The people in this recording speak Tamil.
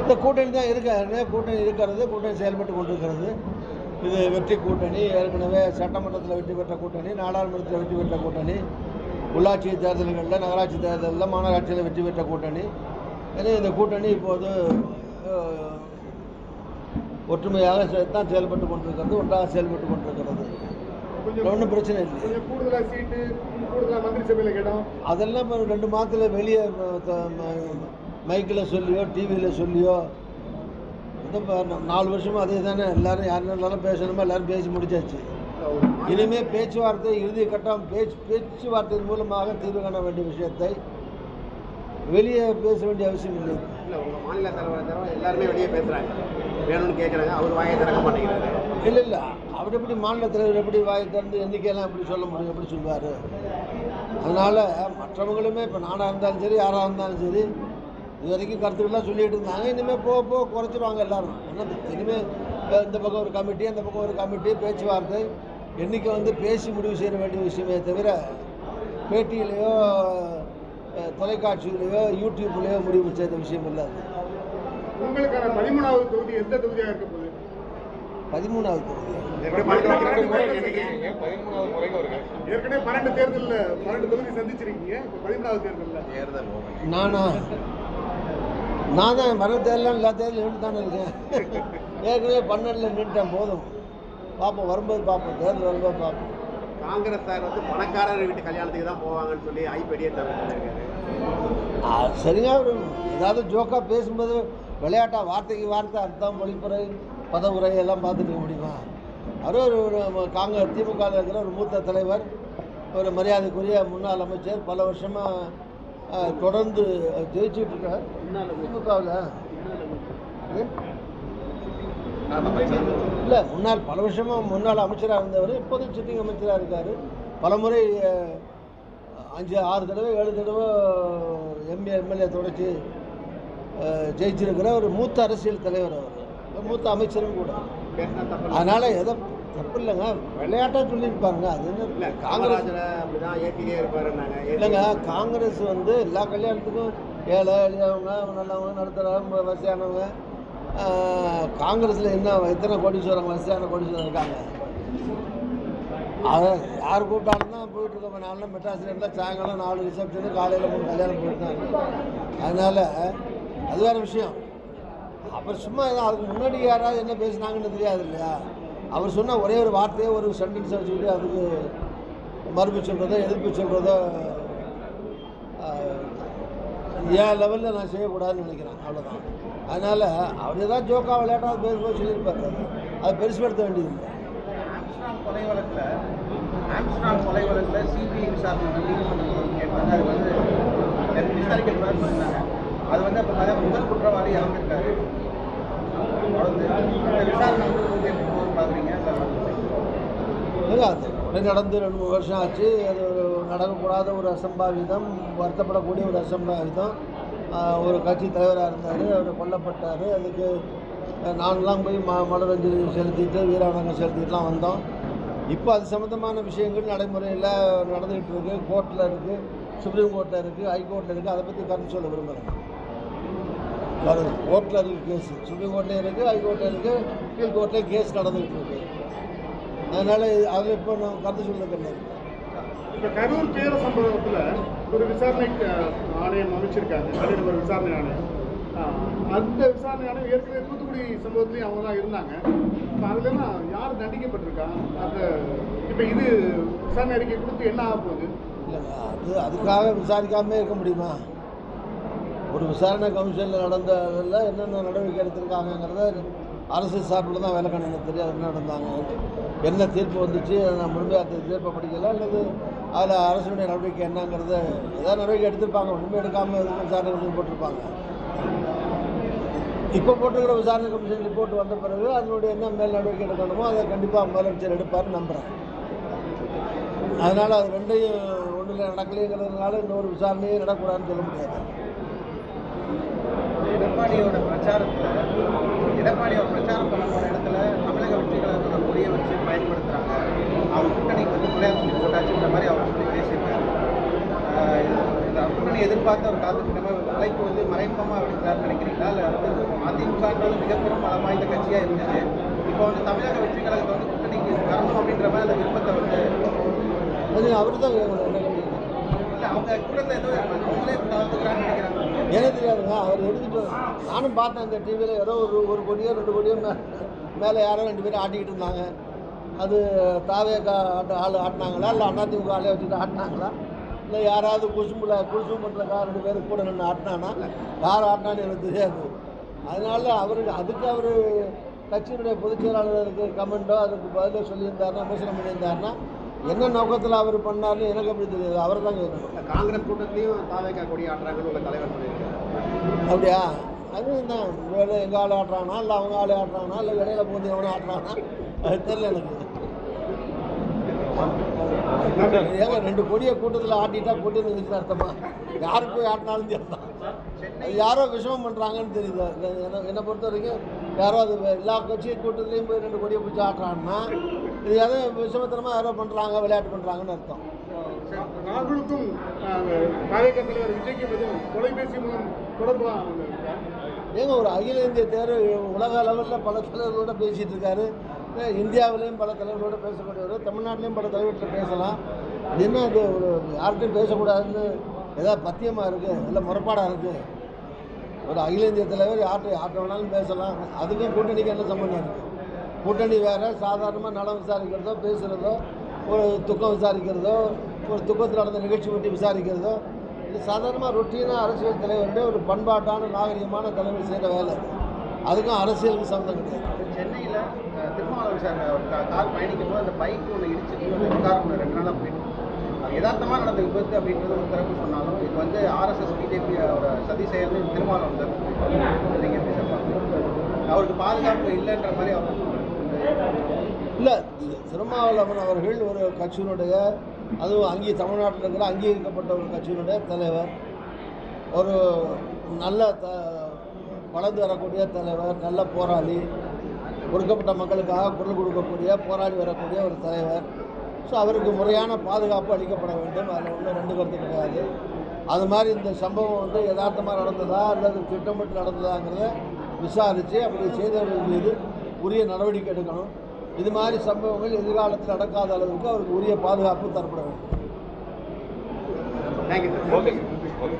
இந்த கூட்டணி தான் இருக்காரு கூட்டணி இருக்கிறது கூட்டணி செயல்பட்டு கொண்டிருக்கிறது. இது வெற்றி கூட்டணி. ஏற்கனவே சட்டமன்றத்தில் வெற்றி பெற்ற கூட்டணி நாடாளுமன்றத்தில் வெற்றி பெற்ற கூட்டணி உள்ளாட்சி தேர்தல்களில் நகராட்சி தேர்தலில் மாநகராட்சியில் வெற்றி பெற்ற கூட்டணி. எனவே இந்த கூட்டணி இப்போது ஒற்றுமையாக தான் செயல்பட்டு கொண்டிருக்கிறது ஒன்றாக செயல்பட்டு கொண்டிருக்கிறது. ஒன்றும் பிரச்சனை இல்லை கொஞ்சம் கூடுதலா சீட்டு கூடுதலா மந்திரி சபையில இடம் அதெல்லாம் ரெண்டு மாதத்தில் வெளியே மைக்கில் சொல்லியோ டிவியில் சொல்லியோ நாலு வருஷமாக அதே தானே. எல்லாரும் யார் இருந்தாலும் பேசணுமோ? எல்லாரும் பேசி முடிச்சாச்சு. இனிமேல் பேச்சுவார்த்தை இறுதி கட்டம் பேச்சு பேச்சுவார்த்தையின் மூலமாக தீர்வு காண வேண்டிய விஷயத்தை வெளியே பேச வேண்டிய அவசியம் இல்லை. மாநில தலைவரை எல்லாருமே வெளியே பேசுறாங்க. வேணும்னு கேட்குறாங்க அவர் வாயை திறக்க மாட்டேங்கிறாரு. இல்லை இல்லை. அவர் எப்படி மாநில தலைவர் எப்படி வாயை திறந்து எண்ணிக்கையெல்லாம் எப்படி சொல்ல முடியும் எப்படி சொல்வார்? அதனால் மற்றவங்களுமே இப்போ நானாக இருந்தாலும் சரி யாராக இருந்தாலும் சரி இது வரைக்கும் கருத்துக்கள்லாம் சொல்லிட்டு இருந்தாங்க. இனிமேல் போக போக குறைச்சிருவாங்க எல்லாரும். ஏன்னா இனிமேல் இந்த பக்கம் ஒரு கமிட்டி அந்த பக்கம் ஒரு கமிட்டி பேச்சுவார்த்தை எண்ணிக்கை வந்து பேசி முடிவு செய்ய வேண்டிய விஷயமே தவிர பேட்டியிலையோ தொலைக்காட்சியிலையோ யூடியூப்லேயோ முடிவு செய்த விஷயம் இல்லை அது. உங்களுக்கான பதிமூணாவது தொகுதி எந்த தொகுதியா இருக்க போகுது? பதிமூணாவது தொகுதி. எப்படி பண்ணிட்டு ஏற்கனவே பன்னெண்டு தேர்தல்ல பன்னெண்டு தொகுதி சந்திச்சிருக்கீங்க. இப்போ பதிமூணாவது தேர்தல்ல. நானா? நான் தான் வர தேர்தலாம் எல்லா தேர்தலும் நின்று தானே இருக்கேன். ஏற்கனவே பன்னெண்டில் நின்றுட்டேன் போதும். பார்ப்போம் வரும்போது பார்ப்போம் தேர்தல் வரும்போது பார்ப்போம் காங்கிரஸ் சார் வந்து பணக்காரர் வீட்டு கல்யாணத்துக்கு தான் போவாங்கன்னு சொல்லி ஐப்படியே தவிர்த்து ஆ, சரிங்க ஒரு ஏதாவது ஜோக்காக பேசும்போது விளையாட்டா வார்த்தைக்கு வார்த்தை அர்த்தம் மொழிப்புரை பதவுரை எல்லாம் பார்த்துக்க முடியுமா? அவர் ஒரு காங்க காங்கிரஸ் திமுக இருக்கிற ஒரு மூத்த தலைவர் ஒரு மரியாதைக்குரிய முன்னாள் அமைச்சர் பல வருஷமாக தொடர்ந்து ஜெயிச்சுட்டு இருக்கார். திமுகவில் இல்லை முன்னாள் பல வருஷமாக முன்னாள் அமைச்சராக இருந்தவர் இப்போதைக்கு சிட்டிங் அமைச்சராக இருக்கார். பலமுறை அஞ்சு ஆறு தடவை ஏழு தடவை எம்பி எம்எல்ஏ தொடச்சி ஜெயிச்சிருக்கிற ஒரு மூத்த அரசியல் தலைவர் அவர். மூத்த அமைச்சரும் கூட. அதனால் எதை தப்பு இல்லைங்க. விளையாட்டாக சொல்லியிருப்பாருங்க. அது என்ன? காங்கிரஸ் இல்லைங்க காங்கிரஸ் வந்து எல்லா கல்யாணத்துக்கும் ஏழை எளியவங்க நல்லவங்க நடுத்தரவங்க வசதியானவங்க காங்கிரஸில் என்ன எத்தனை கோடீஸ்வரங்க வசதியான கோடீஸ்வரங்க இருக்காங்க? அதை யார் கூப்பிட்டாலும் தான் போயிட்டு இருக்கோம். நாளில் மெட்ராஸில் இருந்தால் சாயங்காலம் நாலு ரிசப்ஷனு காலையில் மூணு கல்யாணம் போயிட்டு தான். அதனால் அது வேறு விஷயம். அப்புறம் சும்மா ஏதோ அதுக்கு முன்னாடி யாராவது என்ன பேசுனாங்கன்னு தெரியாது இல்லையா? அவர் சொன்ன ஒரே ஒரு வார்த்தையை ஒரு சென்டென்ஸ் வச்சுக்கிட்டு அதுக்கு மறுப்பு சொல்கிறதோ எதிர்ப்பு சொல்கிறதோ என் லெவலில் நான் செய்யக்கூடாதுன்னு நினைக்கிறேன். அவ்வளோதான் அதனால் அவர் ஏதாவது ஜோக்காக விளையாட்டாவது பேசும்போது சொல்லியிருப்பார். அது. அதை பெருசுபடுத்த வேண்டியது இல்லை. கொலை வழக்கில் ஆம்ஸ்ட்ராங் கொலை வழக்கில் சிபிஐ விசாரணை கேட்டாங்க. அது வந்து அது வந்து அப்போ பார்த்தா முதல் குற்றவாளி இறந்துருக்காரு தொடர்ந்து அந்த விசாரணை வந்து பார்க்குறீங்க அது நடந்து ரெண்டு மூணு வருஷம் ஆச்சு. அது ஒரு நடக்கக்கூடாத ஒரு அசம்பாவிதம் வருத்தப்படக்கூடிய ஒரு அசம்பாவிதம். ஒரு கட்சி தலைவராக இருந்தார் அவர் கொல்லப்பட்டார். அதுக்கு நான்லாம் போய் ம மலரஞ்சலி செலுத்திட்டு வீராணங்கம் செலுத்திட்டுலாம் வந்தோம். இப்போ அது சம்மந்தமான விஷயங்கள் நடைமுறையில் நடந்துகிட்டு இருக்குது கோர்ட்டில் இருக்குது சுப்ரீம் கோர்ட்டில் இருக்குது ஹைகோர்ட்டில் இருக்குது அதை பற்றி கருத்து சொல்ல விரும்புகிறேன் கோர்ட்டில் இருக்குது கேஸ். சுப்ரீம் கோர்ட்லேயும் இருக்குது ஹைகோர்ட்டில் இருக்குது கீழ் கோர்ட்லேயும் கேஸ் நடந்துகிட்டு இருக்கு. அதனால் அதில் இப்போ நான் கருத்து சொல்லுறது கிடையாது இப்ப கரூர் பேர சம்பவத்துல ஒரு விசாரணை ஆணையம் அமைச்சிருக்காங்க. தனிநபர் ஒரு விசாரணை ஆணையம். அந்த விசாரணை ஆணையம் ஏற்கனவே தூத்துக்குடி சம்பவத்திலையும் அவங்க தான் இருந்தாங்க. இப்போ அதுலலாம் யார் தண்டிக்கப்பட்டிருக்கா? அந்த இப்போ இது விசாரணை அறிக்கை கொடுத்து என்ன ஆக போகுது? இல்லைங்க அது அதுக்காக விசாரிக்காமே இருக்க முடியுமா? ஒரு விசாரணை கமிஷனில் நடந்ததில் என்னென்ன நடவடிக்கை எடுத்திருக்காங்கங்கிறத அரசு சார்பில் தான் வேலை எனக்கு தெரியாது என்ன நடந்தாங்க. என்ன தீர்ப்பு வந்துச்சு அதை நான் முழுமையாக அந்த தீர்ப்பை படிக்கல அல்லது அதில் அரசுடைய நடவடிக்கை என்னங்கிறத ஏதாவது நடவடிக்கை எடுத்திருப்பாங்க ஒன்றுமே எடுக்காமல் விசாரணை கமிஷன் போட்டிருப்பாங்க. இப்போ போட்டிருக்கிற விசாரணை கமிஷன் ரிப்போர்ட் வந்த பிறகு அதனுடைய என்ன மேல் நடவடிக்கை எடுக்கணுமோ அதை கண்டிப்பாக முதலமைச்சர் எடுப்பார்னு நம்புகிறேன் அதனால் அது ரெண்டையும் ஒன்றில் நடக்கலைங்கிறதுனால இன்னொரு விசாரணையே நடக்கூடாதுன்னு சொல்ல முடியாது. எடப்பாடியோட பிரச்சாரத்தில் எடப்பாடியோட பிரச்சாரம் பண்ண போன இடத்துல தமிழக வெற்றிகளோட கழகத்தோட வச்சு பயன்படுத்துகிறாங்க அவங்க கூட்டணிக்கு வந்து பிள்ளையார் சொல்லி போட்டாச்சுன்ற மாதிரி அவர் சொல்லி பேசியிருக்காரு. இந்த கூட்டணி எதிர்பார்த்து எதிர்பார்த்த ஒரு காலத்துக்கு அழைப்பு வந்து மறைமுகமாக விடுக்கிறாருன்னு நினைக்கிறீங்களா? இல்லை வந்து அதிமுகன்றது மிகப்பெரும் பலம் வாய்ந்த கட்சியாக இருந்துச்சு இப்போ வந்து தமிழக வெற்றி கழகத்தை வந்து கூட்டணிக்கு வரணும் அப்படின்ற மாதிரி அந்த விருப்பத்தை வந்து அது அவர் தான் எனக்கு தெரியாதுங்க அவர் எடுத்துட்டு நானும் பார்த்தேன் அந்த டிவியில் ஏதோ ஒரு ஒரு கோடியோ ரெண்டு கோடியோ மே மேலே யாரோ ரெண்டு பேரும் ஆட்டிக்கிட்டு இருந்தாங்க. அது தாவே ஆட்ட ஆள் ஆட்டினாங்களா? இல்லை அதிமுக ஆளே வச்சுட்டு ஆட்டினாங்களா? இல்லை யாராவது குசும்பில் குசும் பண்ணுறக்கா ரெண்டு பேரும் கூட நின்று ஆட்டினானா? யார் ஆட்டினான்னு எனக்கு தெரியாது. அதனால அவருக்கு அதுக்கு அவர் கட்சியினுடைய பொதுச் செயலாளருக்கு கமெண்டோ அதுக்கு பதிலோ சொல்லியிருந்தாருன்னா விமர்சனம் பண்ணியிருந்தாருன்னா என்ன நோக்கத்தில் அவர் பண்ணாருன்னு எனக்கு அப்படி தெரியாது. அவர் தான் கேட்கணும். காங்கிரஸ் கூட்டத்திலையும் தாவேக்கா கொடி ஆட்டுறாங்கன்னு உங்க தலைவர் அப்படியா? அது தான் வேறு எங்கள் ஆள் ஆட்டுறானா? இல்லை அவங்க ஆள் ஆட்டுறானா? இல்லை இடையில போந்து எவனும் ஆட்டுறானா? அது தெரியல எனக்கு. ஏங்க ரெண்டு கொடியை கூட்டத்தில் ஆட்டிட்டா கூட்டணி வச்சு அர்த்தமா? யாருக்கு போய் ஆட்டினாலும் தெரியலாம் அது யாரோ விஷமம் பண்ணுறாங்கன்னு தெரியுது? என்னை பொறுத்த வரைக்கும் யாரோ அது எல்லா கட்சி கூட்டத்துலேயும் போய் ரெண்டு கொடியை பிடிச்சி ஆட்டுறான்னா இது யாரோ விஷமத்தனமாக யாரோ பண்ணுறாங்க விளையாட்டு பண்ணுறாங்கன்னு அர்த்தம். ராகுலுக்கும் பாஜக தலைவர் விஜய்க்கும் தொலைபேசி மூலம் இருக்கா? ஏங்க ஒரு அகில இந்திய தேர்வு உலக அளவில் பல தலைவர்களோட பேசிகிட்டு இருக்காரு. இந்தியாவிலையும் பல தலைவர்களோட பேசக்கூடியவர். தமிழ்நாட்டிலையும் பல தலைவர்கிட்ட பேசலாம். என்ன அது யார்கிட்டையும் பேசக்கூடாதுன்னு ஏதாவது பத்தியமாக இருக்குது இல்லை முறைப்பாடாக இருக்குது ஒரு அகில இந்திய தலைவர் யார்கிட்ட யார்கிட்ட வேணாலும் பேசலாம். அதுக்கும் கூட்டணிக்கு என்ன சம்மந்தம் இருக்குது கூட்டணி வேறு சாதாரணமாக நலம் விசாரிக்கிறதோ பேசுகிறதோ ஒரு துக்கம் விசாரிக்கிறதோ ஒரு துக்கத்தில் நடந்த நிகழ்ச்சி பற்றி விசாரிக்கிறதோ இது சாதாரணமாக ரொட்டீனாக அரசியல் தலைவருடைய ஒரு பண்பாட்டான நாகரிகமான தலைவர் செய்கிற வேலை. அதுக்கும் அரசியலுக்கு சம்மந்தம் கிடையாது. சென்னையில் திருமாவளவன் சார் கார் பயணிக்கும் போது அந்த பைக் ஒன்று இடிச்சு கார் ஒன்று ரெண்டு நாளாக போயிட்டு யதார்த்தமாக நடந்த விபத்து அப்படின்றது ஒரு தரப்பு சொன்னாலும் இது வந்து ஆர்எஸ்எஸ் பிஜேபி அவரோட சதி செயல்னு திருமாவளவன் சார் சொல்லியிருக்காரு. நீங்க எப்படி சார் அவருக்கு பாதுகாப்பு இல்லைன்ற மாதிரி அவர் இல்லை திருமாவளவன் அவர்கள் ஒரு கட்சியினுடைய அதுவும் அங்கே தமிழ்நாட்டில் இருக்கிற அங்கீகரிக்கப்பட்ட ஒரு கட்சியினுடைய தலைவர். ஒரு நல்ல த வளர்ந்து வரக்கூடிய தலைவர் நல்ல போராளி ஒடுக்கப்பட்ட மக்களுக்காக குரல் கொடுக்கக்கூடிய போராடி வரக்கூடிய ஒரு தலைவர். ஸோ அவருக்கு முறையான பாதுகாப்பு அளிக்கப்பட வேண்டும். அதில் ஒன்றும் ரெண்டு கருத்து கிடையாது. அது மாதிரி இந்த சம்பவம் வந்து யதார்த்தமாக நடந்ததா அல்லது திட்டமிட்டு நடந்ததாங்கிறத விசாரித்து அப்படி செய்தவர்கள் மீது உரிய நடவடிக்கை எடுக்கணும். இது மாதிரி சம்பவங்கள் எதிர்காலத்தில் நடக்காத அளவுக்கு அவருக்கு உரிய பாதுகாப்பு தரப்பட வேண்டும். Okay okay